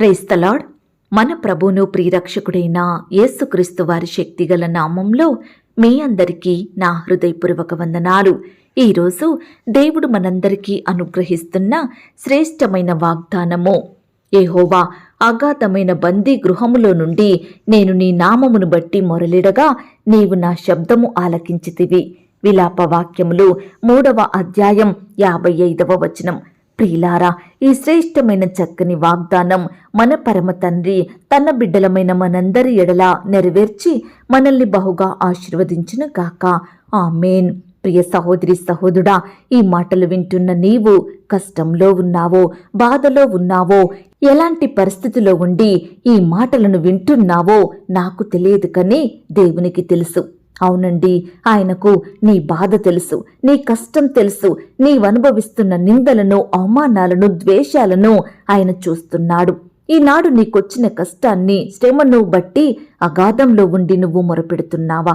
Praise the Lord మన ప్రభును ప్రియరక్షకుడైన యేసుక్రీస్తు వారి శక్తిగల నామంలో మీ అందరికీ నా హృదయపూర్వక వందనాలు. ఈరోజు దేవుడు మనందరికీ అనుగ్రహిస్తున్న శ్రేష్టమైన వాగ్దానము. ఏహోవా అగాధమైన బందీ గృహములో నుండి నేను నీ నామమును బట్టి మొరలిడగా నీవు నా శబ్దము ఆలకించితివి. విలాపవాక్యములు మూడవ అధ్యాయం యాభై ఐదవ వచనం. ప్రియులారా ఈ శ్రేష్టమైన చక్కని వాగ్దానం మన పరమ తండ్రి తన బిడ్డలమైన మనందరి ఎడల నెరవేర్చి మనల్ని బహుగా ఆశీర్వదించును గాక. ఆమెన్. ప్రియ సహోదరి సహోదరుడా ఈ మాటలు వింటున్న నీవు కష్టంలో ఉన్నావో బాధలో ఉన్నావో ఎలాంటి పరిస్థితిలో ఉండి ఈ మాటలను వింటున్నావో నాకు తెలియదు కానీ దేవునికి తెలుసు. అవునండి ఆయనకు నీ బాధ తెలుసు నీ కష్టం తెలుసు నీవనుభవిస్తున్న నిందలను అవమానాలను ద్వేషాలను ఆయన చూస్తున్నాడు. ఈనాడు నీకొచ్చిన కష్టాన్ని శ్రమను బట్టి అగాధంలో ఉండి నువ్వు మొరపెడుతున్నావా?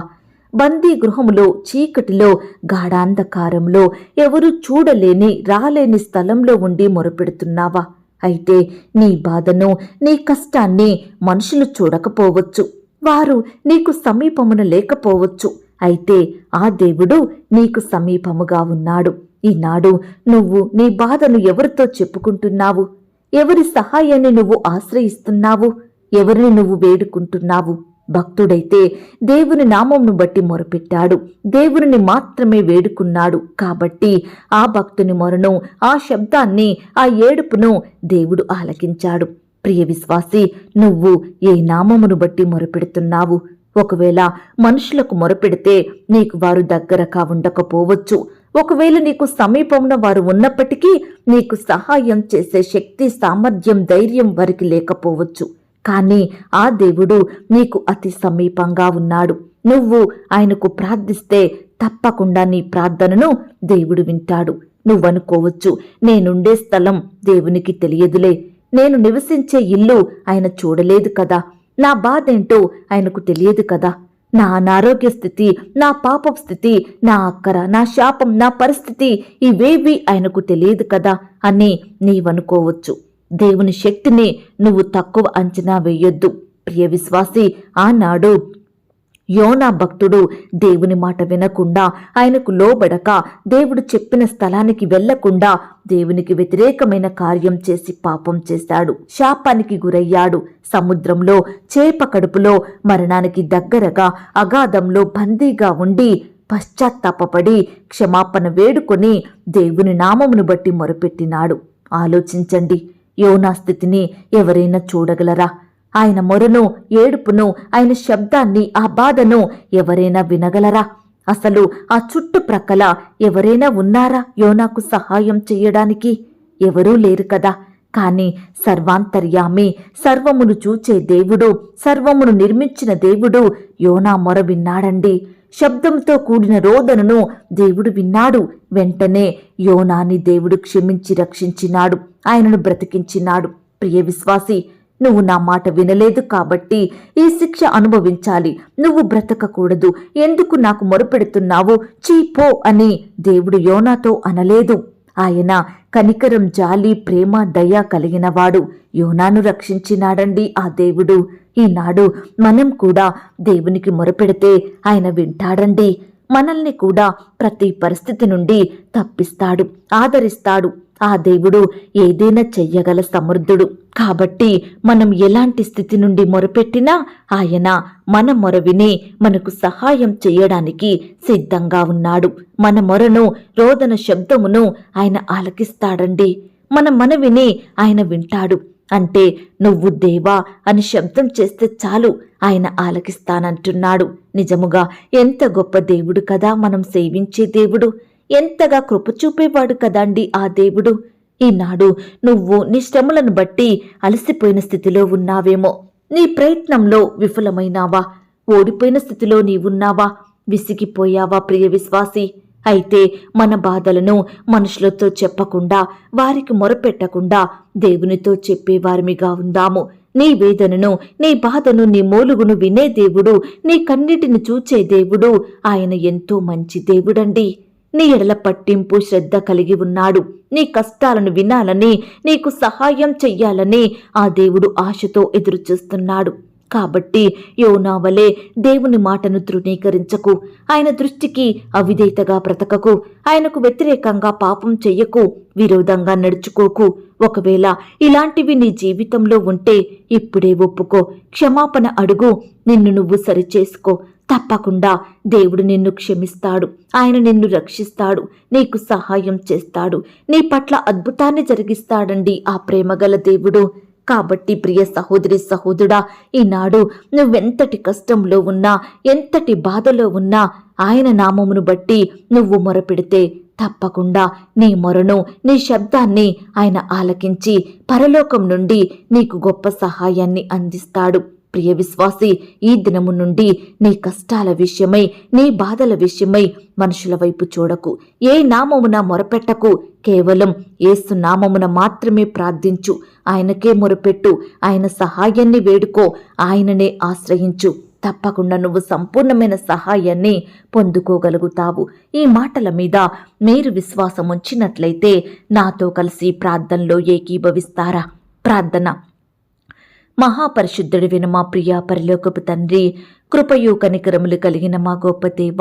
బందీ గృహములో చీకటిలో గాఢాంధకారంలో ఎవరూ చూడలేని రాలేని స్థలంలో ఉండి మొరపెడుతున్నావా? అయితే నీ బాధను నీ కష్టాన్ని మనుషులు చూడకపోవచ్చు. వారు నీకు సమీపమున లేకపోవచ్చు. అయితే ఆ దేవుడు నీకు సమీపముగా ఉన్నాడు. ఈనాడు నువ్వు నీ బాధను ఎవరితో చెప్పుకుంటున్నావు? ఎవరి సహాయాన్ని నువ్వు ఆశ్రయిస్తున్నావు? ఎవరిని నువ్వు వేడుకుంటున్నావు? భక్తుడైతే దేవుని నామంను బట్టి మొరపెట్టాడు. దేవుని మాత్రమే వేడుకున్నాడు. కాబట్టి ఆ భక్తుని మొరను ఆ శబ్దాన్ని ఆ ఏడుపును దేవుడు ఆలకించాడు. ప్రియ విశ్వాసి నువ్వు ఏ నామమును బట్టి మొరపెడుతున్నావు? ఒకవేళ మనుషులకు మొరపెడితే నీకు వారు దగ్గరగా ఉండకపోవచ్చు. ఒకవేళ నీకు సమీపంలో వారు ఉన్నప్పటికీ నీకు సహాయం చేసే శక్తి సామర్థ్యం ధైర్యం వారికి లేకపోవచ్చు. కానీ ఆ దేవుడు నీకు అతి సమీపంగా ఉన్నాడు. నువ్వు ఆయనకు ప్రార్థిస్తే తప్పకుండా నీ ప్రార్థనను దేవుడు వింటాడు. నువ్వనుకోవచ్చు నేనుండే స్థలం దేవునికి తెలియదులే. నేను నివసించే ఇల్లు ఆయన చూడలేదు కదా. నా బాధేంటో ఆయనకు తెలియదు కదా. నా అనారోగ్య స్థితి నా పాపం స్థితి నా అక్కర నా శాపం నా పరిస్థితి ఇవేవి ఆయనకు తెలియదు కదా అని నీవనుకోవచ్చు. దేవుని శక్తిని నువ్వు తక్కువ అంచనా వేయొద్దు. ప్రియ విశ్వాసి ఆనాడు యోనా భక్తుడు దేవుని మాట వినకుండా ఆయనకు లోబడక దేవుడు చెప్పిన స్థలానికి వెళ్ళకుండా దేవునికి వ్యతిరేకమైన కార్యం చేసి పాపం చేశాడు. శాపానికి గురయ్యాడు. సముద్రంలో చేప కడుపులో మరణానికి దగ్గరగా అగాధంలో బందీగా ఉండి పశ్చాత్తాపపడి క్షమాపణ వేడుకొని దేవుని నామమును బట్టి మొరపెట్టినాడు. ఆలోచించండి. యోనా స్థితిని ఎవరైనా చూడగలరా? ఆయన మొరను ఏడుపును ఆయన శబ్దాన్ని ఆ బాధను ఎవరైనా వినగలరా? అసలు ఆ చుట్టుప్రక్కల ఎవరైనా ఉన్నారా యోనాకు సహాయం చెయ్యడానికి ఎవరూ లేరు కదా. కాని సర్వాంతర్యామి సర్వమును చూచే దేవుడు సర్వమును నిర్మించిన దేవుడు యోనా మొర విన్నాడండి. శబ్దంతో కూడిన రోదనను దేవుడు విన్నాడు. వెంటనే యోనాని దేవుడు క్షమించి రక్షించినాడు. ఆయనను బ్రతికించినాడు. ప్రియ విశ్వాసి నువ్వు నా మాట వినలేదు కాబట్టి ఈ శిక్ష అనుభవించాలి. నువ్వు బ్రతకకూడదు. ఎందుకు నాకు మొరపెడుతున్నావు? చీపో అని దేవుడు యోనాతో అనలేదు. ఆయన కనికరం జాలి ప్రేమ దయ కలిగినవాడు యోనాను రక్షించినాడండి ఆ దేవుడు. ఈనాడు మనం కూడా దేవునికి మొరపెడితే ఆయన వింటాడండి. మనల్ని కూడా ప్రతి పరిస్థితి నుండి తప్పిస్తాడు ఆదరిస్తాడు. ఆ దేవుడు ఏదైనా చెయ్యగల సమర్థుడు. కాబట్టి మనం ఎలాంటి స్థితి నుండి మొరపెట్టినా ఆయన మన మొరవిని మనకు సహాయం చేయడానికి సిద్ధంగా ఉన్నాడు. మన మొరను రోదన శబ్దమును ఆయన ఆలకిస్తాడండి. మన మనవిని ఆయన వింటాడు. అంటే నువ్వు దేవా అని శబ్దం చేస్తే చాలు ఆయన ఆలకిస్తానంటున్నాడు. నిజముగా ఎంత గొప్ప దేవుడు కదా మనం సేవించే దేవుడు. ఎంతగా కృప చూపేవాడు కదండి ఆ దేవుడు. ఈనాడు నువ్వు నీ శ్రమలను బట్టి అలసిపోయిన స్థితిలో ఉన్నావేమో. నీ ప్రయత్నంలో విఫలమైనావా? ఓడిపోయిన స్థితిలో నీవున్నావా? విసిగిపోయావా ప్రియ విశ్వాసి? అయితే మన బాధలను మనుషులతో చెప్పకుండా వారికి మొరపెట్టకుండా దేవునితో చెప్పేవారిమిగా ఉందాము. నీ వేదనను నీ బాధను నీ మూలుగును వినే దేవుడు నీ కన్నిటిని చూచే దేవుడు ఆయన ఎంతో మంచి దేవుడండి. నీ ఎడల పట్టింపు శ్రద్ధ కలిగి ఉన్నాడు. నీ కష్టాలను వినాలని నీకు సహాయం చెయ్యాలని ఆ దేవుడు ఆశతో ఎదురుచూస్తున్నాడు. కాబట్టి యోనా వలె దేవుని మాటను తృణీకరించకు. ఆయన దృష్టికి అవిధేయతగా బ్రతకకు. ఆయనకు వ్యతిరేకంగా పాపం చెయ్యకు. విరోధంగా నడుచుకోకు. ఒకవేళ ఇలాంటివి నీ జీవితంలో ఉంటే ఇప్పుడే ఒప్పుకో. క్షమాపణ అడుగు. నిన్ను నువ్వు సరిచేసుకో. తప్పకుండా దేవుడు నిన్ను క్షమిస్తాడు. ఆయన నిన్ను రక్షిస్తాడు. నీకు సహాయం చేస్తాడు. నీ పట్ల అద్భుతాన్ని జరిగిస్తాడండి ఆ ప్రేమగల దేవుడు. కాబట్టి ప్రియ సహోదరి సహోదరుడా ఈనాడు నువ్వెంతటి కష్టంలో ఉన్నా ఎంతటి బాధలో ఉన్నా ఆయన నామమును బట్టి నువ్వు మొరపెడితే తప్పకుండా నీ మొరను నీ శబ్దాన్ని ఆయన ఆలకించి పరలోకం నుండి నీకు గొప్ప సహాయాన్ని అందిస్తాడు. ప్రియ విశ్వాసి ఈ దినము నుండి నీ కష్టాల విషయమై నీ బాధల విషయమై మనుషుల వైపు చూడకు. ఏ నామమున మొరపెట్టకు. కేవలం ఏసు నామమున మాత్రమే ప్రార్థించు. ఆయనకే మొరపెట్టు. ఆయన సహాయాన్ని వేడుకో. ఆయననే ఆశ్రయించు. తప్పకుండా నువ్వు సంపూర్ణమైన సహాయాన్ని పొందుకోగలుగుతావు. ఈ మాటల మీద మీరు విశ్వాసం ఉంచినట్లయితే నాతో కలిసి ప్రార్థనలో ఏకీభవిస్తారా? ప్రార్థన. మహాపరిశుద్ధుడి విన మా ప్రియ పరిలోకపు తండ్రి. కృపయు కనికరములు కలిగిన మా గొప్ప దేవ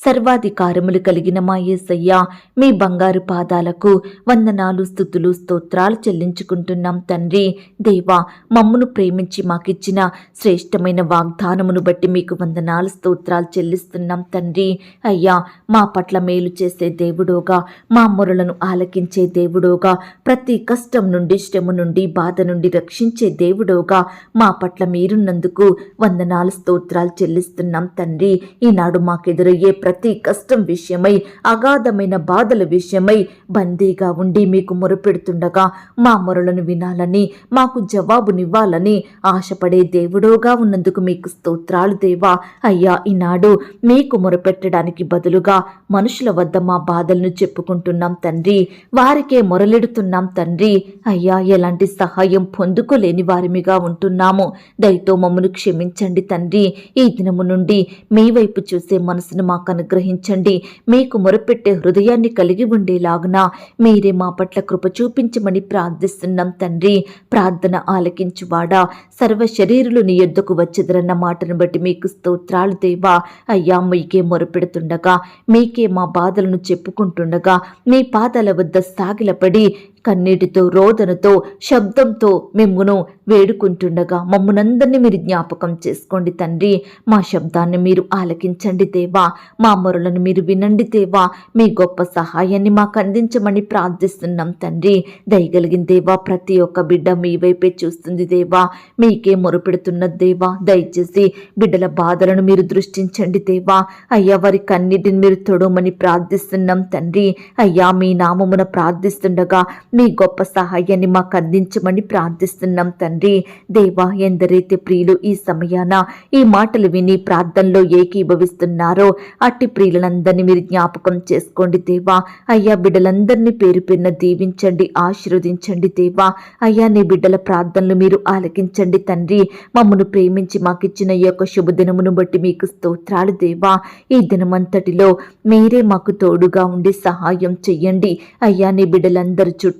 సర్వాధికారములు కలిగిన మా యేసయ్య మీ బంగారు పాదాలకు వందనాలు స్థుతులు స్తోత్రాలు చెల్లించుకుంటున్నాం తండ్రి. దేవా మమ్మును ప్రేమించి మాకిచ్చిన శ్రేష్టమైన వాగ్దానమును బట్టి మీకు వందనాలు స్తోత్రాలు చెల్లిస్తున్నాం తండ్రి. అయ్యా మా పట్ల మేలు చేసే దేవుడోగా మా మొరలను ఆలకించే దేవుడోగా ప్రతి కష్టం నుండి శ్రమ నుండి బాధ నుండి రక్షించే దేవుడోగా మా పట్ల మీరున్నందుకు వందనాలు స్తోత్రాలు చెల్లిస్తున్నాం తండ్రి. ఈనాడు మాకెదురయ్యే ప్రతి కష్టం విషయమై అగాధమైన బాధల విషయమై బందీగా ఉండి మీకు మొరపెడుతుండగా మా మొరలను వినాలని మాకు జవాబునివ్వాలని ఆశపడే దేవుడోగా ఉన్నందుకు మీకు స్తోత్రాలు దేవా. అయ్యా ఈనాడు మీకు మొరపెట్టడానికి బదులుగా మనుషుల వద్ద మా బాధలను చెప్పుకుంటున్నాం తండ్రి. వారికే మొరలెడుతున్నాం తండ్రి. అయ్యా ఎలాంటి సహాయం పొందుకోలేని వారిమిగా ఉంటున్నాము. దయతో మమ్మను క్షమించండి తండ్రి. ఈ దినము నుండి మీ వైపు చూసే మనసును మాకు అనుగ్రహించండి. మీకు మొరపెట్టే హృదయాన్ని కలిగి ఉండేలాగున మీరే మా పట్ల కృప చూపించమని ప్రార్థిస్తున్నాం తండ్రి. ప్రార్థన ఆలకించువాడా. సర్వ శరీరులు నీ యొద్దకు వచ్చెదరన్న మాటను బట్టి మీకు స్తోత్రాలు దేవా. అయ్యా మీకే మొరపెడుతుండగా మీకే మా బాధలను చెప్పుకుంటుండగా మీ పాదాల వద్ద సాగిలపడి కన్నీటితో రోదనతో శబ్దంతో మిమ్మును వేడుకుంటుండగా మమ్మునందరినీ మీరు జ్ఞాపకం చేసుకోండి తండ్రి. మా శబ్దాన్ని మీరు ఆలకించండి దేవా. మా మొరలను మీరు వినండి దేవా. మీ గొప్ప సహాయాన్ని మాకు అందించమని ప్రార్థిస్తున్నాం తండ్రి. దయగలిగిన దేవా ప్రతి ఒక్క బిడ్డ మీ వైపే చూస్తుంది దేవా. మీకే మొరపెడుతున్న దేవా దయచేసి బిడ్డల బాధలను మీరు దృష్టించండి దేవా. అయ్యా వారి కన్నీటిని మీరు తొడవమని ప్రార్థిస్తున్నాం తండ్రి. అయ్యా మీ నామమున ప్రార్థిస్తుండగా మీ గొప్ప సహాయాన్ని మాకు అందించమని ప్రార్థిస్తున్నాం తండ్రి. దేవా ఎందరైతే ప్రియులు ఈ సమయాన ఈ మాటలు విని ప్రార్థనలో ఏకీభవిస్తున్నారో అట్టి ప్రియులందరినీ మీరు జ్ఞాపకం చేసుకోండి దేవా. అయ్యా బిడ్డలందరినీ పేరు పేరున దీవించండి ఆశీర్వదించండి దేవా. అయ్యా నీ బిడ్డల ప్రార్థనలు మీరు ఆలకించండి తండ్రి. మమ్మను ప్రేమించి మాకిచ్చిన ఈ యొక్క శుభదినమును బట్టి మీకు స్తోత్రాలు దేవా. ఈ దినమంతటిలో మీరే మాకు తోడుగా ఉండి సహాయం చెయ్యండి. అయ్యా నీ బిడ్డలందరి చుట్టూ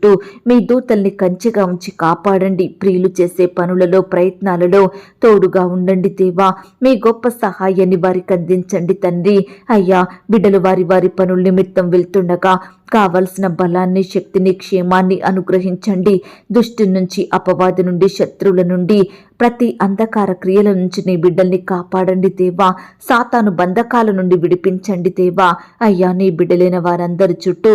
మీ దూతల్ని కంచెగా ఉంచి కాపాడండి. ప్రియులు చేసే పనులలో ప్రయత్నాలలో తోడుగా ఉండండి దేవా. మీ గొప్ప సహాయాన్ని వారికి అందించండి తండ్రి. అయ్యా బిడ్డలు వారి వారి పనుల నిమిత్తం వెళ్తుండగా కావలసిన బలాన్ని శక్తిని క్షేమాన్ని అనుగ్రహించండి. దుష్టి నుంచి అపవాది నుండి శత్రువుల నుండి ప్రతి అంధకార క్రియల నుంచి నీ బిడ్డల్ని కాపాడండి దేవా. సాతాను బంధకాల నుండి విడిపించండి దేవా. అయ్యా నీ బిడ్డలైన వారందరి చుట్టూ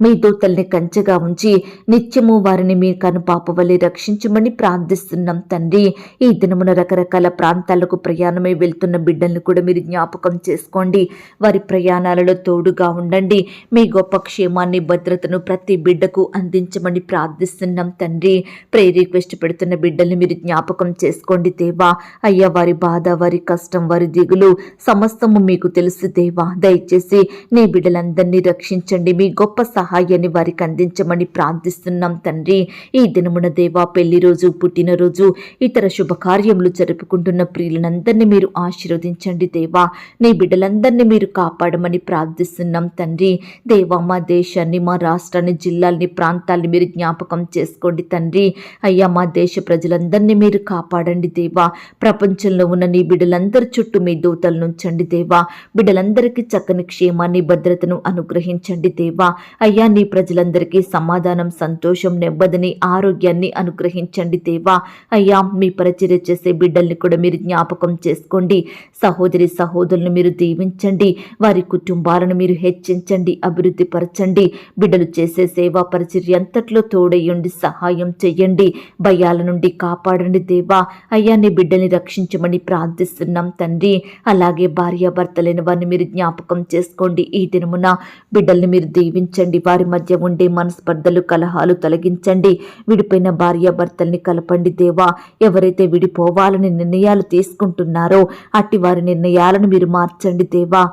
మీ దూతల్ని కంచెగా ఉంచి నిత్యము వారిని మీ కనుపాపవల్లి రక్షించమని ప్రార్థిస్తున్నాం తండ్రి. ఈ దినమున రకరకాల ప్రాంతాలకు ప్రయాణమై వెళ్తున్న బిడ్డల్ని కూడా మీరు జ్ఞాపకం చేసుకోండి. వారి ప్రయాణాలలో తోడుగా ఉండండి. మీ గొప్ప క్షేమాన్ని భద్రతను ప్రతి బిడ్డకు అందించమని ప్రార్థిస్తున్నాం తండ్రి. ప్రే రిక్వెస్ట్ పెడుతున్న బిడ్డల్ని మీరు జ్ఞాపకం చేసుకోండి దేవా. అయ్యా వారి బాధ వారి కష్టం వారి దిగులు సమస్తము మీకు తెలుసు దేవా. దయచేసి నీ బిడ్డలందరినీ రక్షించండి. మీ గొప్ప సహాయాన్ని వారికి అందించమని ప్రార్థిస్తున్నాం తండ్రి. ఈ దినమున దేవా పెళ్ళి రోజు పుట్టినరోజు ఇతర శుభకార్యములు జరుపుకుంటున్న ప్రియులందరినీ మీరు ఆశీర్వదించండి దేవా. నీ బిడ్డలందరినీ మీరు కాపాడమని ప్రార్థిస్తున్నాం తండ్రి. దేవా మా దేశాన్ని మా రాష్ట్రాన్ని జిల్లాల్ని ప్రాంతాల్ని మీరు జ్ఞాపకం చేసుకోండి తండ్రి. అయ్యా మా దేశ ప్రజలందరినీ మీరు కాపాడండి దేవా. ప్రపంచంలో ఉన్న నీ బిడ్డలందరి చుట్టూ మీ దూతలు నుంచండి దేవా. బిడ్డలందరికీ చక్కని క్షేమాన్ని భద్రతను అనుగ్రహించండి దేవా. అయ్యా నీ ప్రజలందరికీ సమాధానం సంతోషం నెమ్మదిని ఆరోగ్యాన్ని అనుగ్రహించండి దేవా. అయ్యా మీ పరిచర్య చేసే బిడ్డల్ని కూడా మీరు జ్ఞాపకం చేసుకోండి. సహోదరి సహోదరులను మీరు దీవించండి. వారి కుటుంబాలను మీరు హెచ్చించండి అభివృద్ధి పరచండి బిడ్డలు చేసే సేవా పరిచర్య అంతట్లో తోడయ్యండి సహాయం చెయ్యండి భయాల నుండి కాపాడండి దేవా. అయ్యా నీ బిడ్డల్ని రక్షించమని ప్రార్థిస్తున్నాం తండ్రి. అలాగే భార్యాభర్తలైన వారిని మీరు జ్ఞాపకం చేసుకోండి. ఈ దినమున బిడ్డల్ని మీరు దీవించండి. వారి మధ్య ఉండే మనస్పర్ధలు కలహాలు తొలగించండి. విడిపోయిన భార్యాభర్తల్ని కలపండి దేవా. ఎవరైతే విడిపోవాలని నిర్ణయాలు తీసుకుంటున్నారో అట్టి వారి నిర్ణయాలను మీరు మార్చండి దేవా.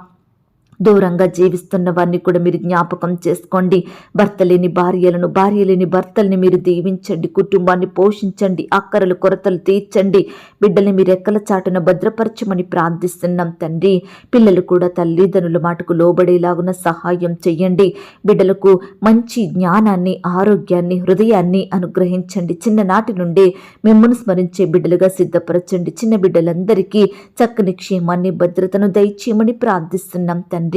దూరంగా జీవిస్తున్న వారిని కూడా మీరు జ్ఞాపకం చేసుకోండి. భర్త లేని భార్యలను భార్య లేని భర్తల్ని మీరు దీవించండి. కుటుంబాన్ని పోషించండి. అక్కరలు కొరతలు తీర్చండి. బిడ్డల్ని మీరు ఎక్కల చాటున భద్రపరచమని ప్రార్థిస్తున్నాం తండ్రి. పిల్లలు కూడా తల్లిదండ్రుల మాటకు లోబడేలాగున సహాయం చెయ్యండి. బిడ్డలకు మంచి జ్ఞానాన్ని ఆరోగ్యాన్ని హృదయాన్ని అనుగ్రహించండి. చిన్ననాటి నుండి మిమ్మల్ని స్మరించే బిడ్డలుగా సిద్ధపరచండి. చిన్న బిడ్డలందరికీ చక్కని క్షేమాన్ని భద్రతను దయచేయమని ప్రార్థిస్తున్నాం తండ్రి.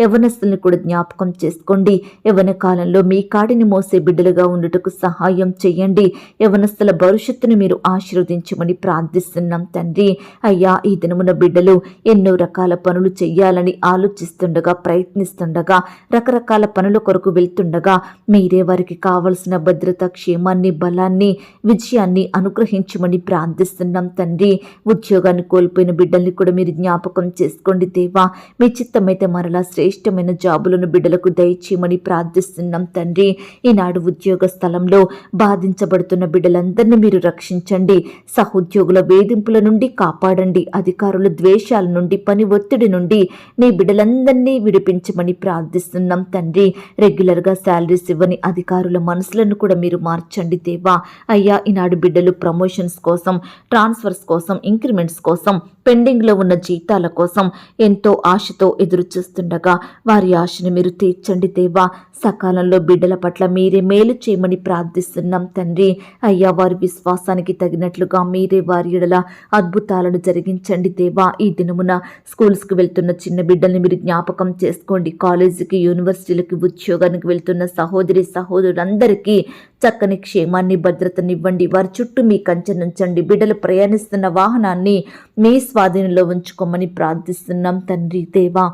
యవనస్తుల్ని కూడా జ్ఞాపకం చేసుకోండి. యవన కాలంలో మీ కాడిని మోసే బిడ్డలుగా ఉండుటకు సహాయం చేయండి. యవనస్తుల భవిష్యత్తును మీరు ఆశీర్వదించమని ప్రార్థిస్తున్నాం తండ్రి. అయ్యా ఈ దినమున బిడ్డలు ఎన్నో రకాల పనులు చెయ్యాలని ఆలోచిస్తుండగా ప్రయత్నిస్తుండగా రకరకాల పనుల కొరకు వెళ్తుండగా మీరే వారికి కావలసిన భద్రత క్షేమాన్ని బలాన్ని విజయాన్ని అనుగ్రహించమని ప్రార్థిస్తున్నాం తండ్రి. ఉద్యోగాన్ని కోల్పోయిన బిడ్డల్ని కూడా మీరు జ్ఞాపకం చేసుకోండి దేవా. మీ చిత్తమైతే మరలా శ్రేష్టమైన జాబులను బిడ్డలకు దయచేయమని ప్రార్థిస్తున్నాం తండ్రి. ఈనాడు ఉద్యోగ స్థలంలో బాధించబడుతున్న బిడ్డలందరినీ మీరు రక్షించండి. సహోద్యోగుల వేధింపుల నుండి కాపాడండి. అధికారుల ద్వేషాల నుండి పని ఒత్తిడి నుండి నీ బిడ్డలందరినీ విడిపించమని ప్రార్థిస్తున్నాం తండ్రి. రెగ్యులర్గా శాలరీస్ ఇవ్వని అధికారుల మనసులను కూడా మీరు మార్చండి దేవా. అయ్యా ఈనాడు బిడ్డలు ప్రమోషన్స్ కోసం ట్రాన్స్ఫర్స్ కోసం ఇంక్రిమెంట్స్ కోసం పెండింగ్లో ఉన్న జీతాల కోసం ఎంతో ఆశతో ఎదురు చూస్తుండగా వారి ఆశను మీరు తీర్చండి దేవా. సకాలంలో బిడ్డల పట్ల మీరే మేలు చేయమని ప్రార్థిస్తున్నాం తండ్రి. అయ్యా వారి విశ్వాసానికి తగినట్లుగా మీరే వారి ఎడల అద్భుతాలను జరిగించండి దేవా. ఈ దినమున స్కూల్స్కి వెళ్తున్న చిన్న బిడ్డల్ని మీరు జ్ఞాపకం చేసుకోండి. కాలేజీకి యూనివర్సిటీలకి ఉద్యోగానికి వెళ్తున్న సహోదరి సహోదరులందరికీ చక్కని క్షేమాన్ని భద్రతనివ్వండి. వారి చుట్టూ మీ కంచెనుంచండి బిడ్డలు ప్రయాణిస్తున్న వాహనాన్ని మీ స్వాధీనంలో ఉంచుకోమని ప్రార్థిస్తున్నాం తండ్రి దేవా.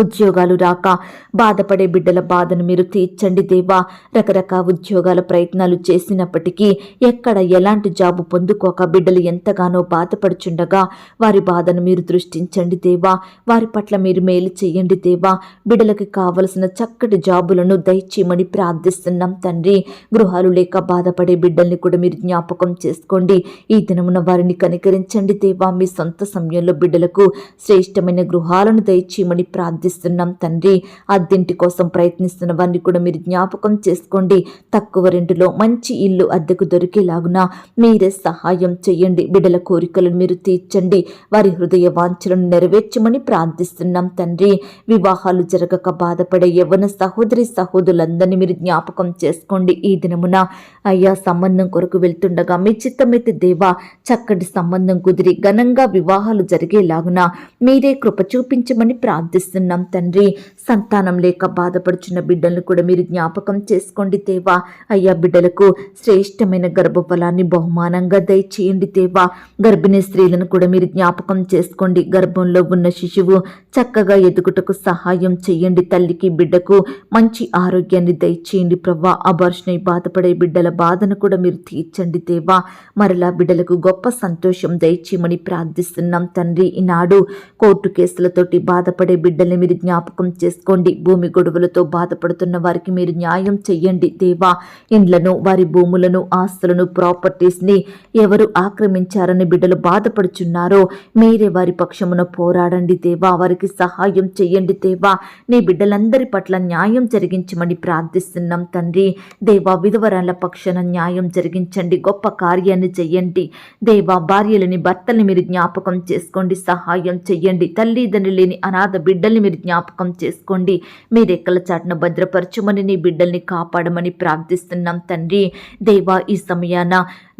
ఉద్యోగాలు రాక బాధపడే బిడ్డల బాధను మీరు తీర్చండి దేవా. రకరకాల ఉద్యోగాల ప్రయత్నాలు చేసినప్పటికీ ఎక్కడ ఎలాంటి జాబు పొందుకోక బిడ్డలు ఎంతగానో బాధపడుచుండగా వారి బాధను మీరు దృష్టించండి దేవా. వారి పట్ల మీరు మేలు చేయండి దేవా. బిడ్డలకి కావలసిన చక్కటి జాబులను దయచేయమని ప్రార్థిస్తున్నాం తండ్రి. గృహాలు లేక బాధపడే బిడ్డల్ని కూడా మీరు జ్ఞాపకం చేసుకోండి. ఈ దినమున వారిని కనికరించండి దేవా. మీ సొంత సమయంలో బిడ్డలకు శ్రేష్టమైన గృహాలను దయచేయమని ప్రార్థి ప్రార్థిస్తున్నాం తండ్రి. అద్దెంటి కోసం ప్రయత్నిస్తున్న వారిని కూడా మీరు జ్ఞాపకం చేసుకోండి. తక్కువ రెంటులో మంచి ఇల్లు అద్దెకు దొరికేలాగున మీరే సహాయం చేయండి. బిడల కోరికలను మీరు తీర్చండి. వారి హృదయ వాంఛలను నెరవేర్చమని ప్రార్థిస్తున్నాం తండ్రి. వివాహాలు జరగక బాధపడే యవ్వన సహోదరి సహోదరులందరినీ మీరు జ్ఞాపకం చేసుకోండి ఈ దినమున. అయ్యా సంబంధం కొరకు వెళ్తుండగా మీ చిత్తమైతే దేవా చక్కటి సంబంధం కుదిరి ఘనంగా వివాహాలు జరిగేలాగున మీరే కృప చూపించమని ప్రార్థిస్తున్నాం. తండ్రి. సంతానం లేక బాధపడుచున్న బిడ్డలను కూడా మీరు జ్ఞాపకం చేసుకోండి తేవా అయ్యా బిడ్డలకు శ్రేష్టమైన గర్భఫలాన్ని బహుమానంగా దయచేయండి తేవా గర్భిణీ స్త్రీలను కూడా మీరు జ్ఞాపకం చేసుకోండి. గర్భంలో ఉన్న శిశువు చక్కగా ఎదుగుటకు సహాయం చేయండి. తల్లికి బిడ్డకు మంచి ఆరోగ్యాన్ని దయచేయండి ప్రవ్వా. అభర్షణై బాధపడే బిడ్డల బాధను కూడా మీరు తీర్చండి దేవా. మరలా బిడ్డలకు గొప్ప సంతోషం దయచేయమని ప్రార్థిస్తున్నాం తండ్రి. ఈనాడు కోర్టు కేసులతోటి బాధపడే బిడ్డల్ని మీరు జ్ఞాపకం చేసుకోండి. భూమి గొడవలతో బాధపడుతున్న వారికి మీరు న్యాయం చెయ్యండి దేవా. ఇండ్లను వారి భూములను ఆస్తులను ప్రాపర్టీస్ని ఎవరు ఆక్రమించారని బిడ్డలు బాధపడుచున్నారో మీరే వారి పక్షమున పోరాడండి దేవా. వారికి సహాయం చెయ్యండి దేవా. నీ బిడ్డలందరి పట్ల న్యాయం జరిగించమని ప్రార్థిస్తున్నాం తండ్రి. దేవా విధవరాల పక్షాన న్యాయం జరిగించండి. గొప్ప కార్యాన్ని చెయ్యండి. దేవా భార్యలని భర్తల్ని మీరు జ్ఞాపకం చేసుకోండి. సహాయం చెయ్యండి. తల్లిదండ్రులు లేని అనాథ బిడ్డల్ని మీరు జ్ఞాపకం చేసుకోండి. మీ రెక్కల చాటును భద్రపరచుమని నీ బిడ్డల్ని కాపాడమని ప్రార్థిస్తున్నాం తండ్రి. దేవా ఈ సమయాన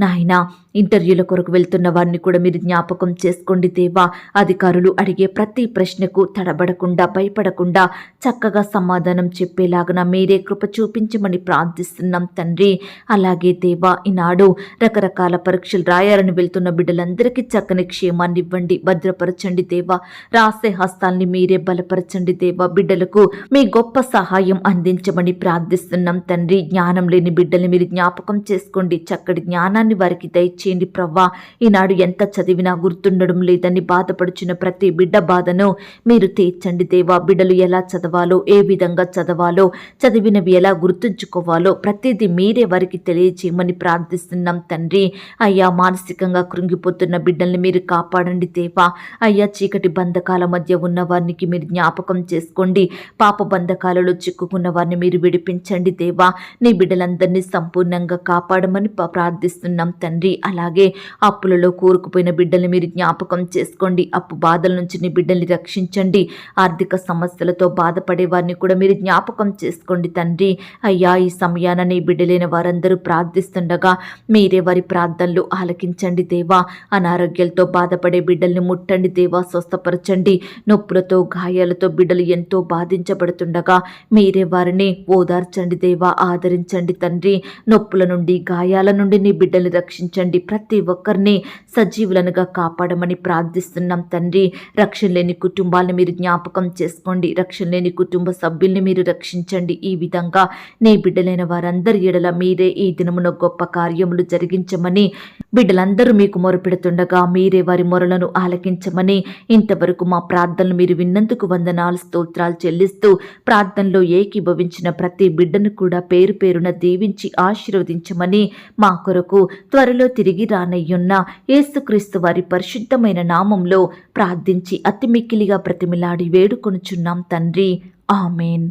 నాయన ఇంటర్వ్యూల కొరకు వెళ్తున్న వారిని కూడా మీరు జ్ఞాపకం చేసుకోండి దేవా. అధికారులు అడిగే ప్రతి ప్రశ్నకు తడబడకుండా భయపడకుండా చక్కగా సమాధానం చెప్పేలాగున మీరే కృప చూపించమని ప్రార్థిస్తున్నాం తండ్రి. అలాగే దేవా ఈనాడు రకరకాల పరీక్షలు రాయాలని వెళ్తున్న బిడ్డలందరికీ చక్కని క్షేమాన్ని ఇవ్వండి భద్రపరచండి దేవా. రాసే హస్తాల్ని మీరే బలపరచండి దేవా. బిడ్డలకు మీ గొప్ప సహాయం అందించమని ప్రార్థిస్తున్నాం తండ్రి. జ్ఞానం లేని బిడ్డల్ని మీరు జ్ఞాపకం చేసుకోండి. చక్కటి జ్ఞానాన్ని వారికి దయచేయండి ప్రవ్వా. ఈనాడు ఎంత చదివినా గుర్తుండడం లేదని బాధపడుచున్న ప్రతి బిడ్డ బాధను మీరు తీర్చండి దేవా. బిడ్డలు ఎలా చదవాలో ఏ విధంగా చదవాలో చదివినవి ఎలా గుర్తుంచుకోవాలో ప్రతిదీ మీరే వారికి తెలియచేయమని ప్రార్థిస్తున్నాం తండ్రి. అయ్యా మానసికంగా కృంగిపోతున్న బిడ్డల్ని మీరు కాపాడండి దేవా. అయ్యా చీకటి బంధకాల మధ్య ఉన్న వారికి మీరు జ్ఞాపకం చేసుకోండి. పాప బంధకాలలో చిక్కుకున్న వారిని మీరు విడిపించండి దేవా. నీ బిడ్డలందరినీ సంపూర్ణంగా కాపాడమని ప్రార్థిస్తున్నాం ప్రార్థిస్తున్నాం తండ్రి. అలాగే అప్పులలో కూరుకుపోయిన బిడ్డల్ని మీరు జ్ఞాపకం చేసుకోండి. అప్పు బాధల నుంచి నీ బిడ్డల్ని రక్షించండి. ఆర్థిక సమస్యలతో బాధపడే వారిని కూడా మీరు జ్ఞాపకం చేసుకోండి తండ్రి. అయ్యా ఈ సమయాన నీ బిడ్డలైన వారందరూ ప్రార్థిస్తుండగా మీరే వారి ప్రార్థనలు ఆలకించండి దేవా. అనారోగ్యాలతో బాధపడే బిడ్డల్ని ముట్టండి దేవా. స్వస్థపరచండి. నొప్పులతో గాయాలతో బిడ్డలు ఎంతో బాధించబడుతుండగా మీరే వారిని ఓదార్చండి దేవా. ఆదరించండి తండ్రి. నొప్పుల నుండి గాయాల నుండి నీ బిడ్డలు బిడ్డల్ని రక్షించండి. ప్రతి ఒక్కరిని సజీవులనుగా కాపాడమని ప్రార్థిస్తున్నాం తండ్రి. రక్షణ లేని కుటుంబాలను మీరు జ్ఞాపకం చేసుకోండి. రక్షణ లేని కుటుంబ సభ్యుల్ని మీరు రక్షించండి. ఈ విధంగా నీ బిడ్డలైన వారందరి ఎడల మీరే ఈ దినమున గొప్ప కార్యములు జరిగించమని బిడ్డలందరూ మీకు మొరపెడుతుండగా మీరే వారి మొరలను ఆలకించమని ఇంతవరకు మా ప్రార్థనలు మీరు విన్నందుకు వందనాలు స్తోత్రాలు చెల్లిస్తూ ప్రార్థనలో ఏకీభవించిన ప్రతి బిడ్డను కూడా పేరు పేరున దీవించి ఆశీర్వదించమని మా కొరకు త్వరలో తిరిగి రానయ్యున్న ఏసుక్రీస్తు వారి పరిశుద్ధమైన నామంలో ప్రార్థించి అతి మిక్కిలిగా ప్రతిమిలాడి వేడుకొనుచున్నాం తండ్రి. ఆమెన్.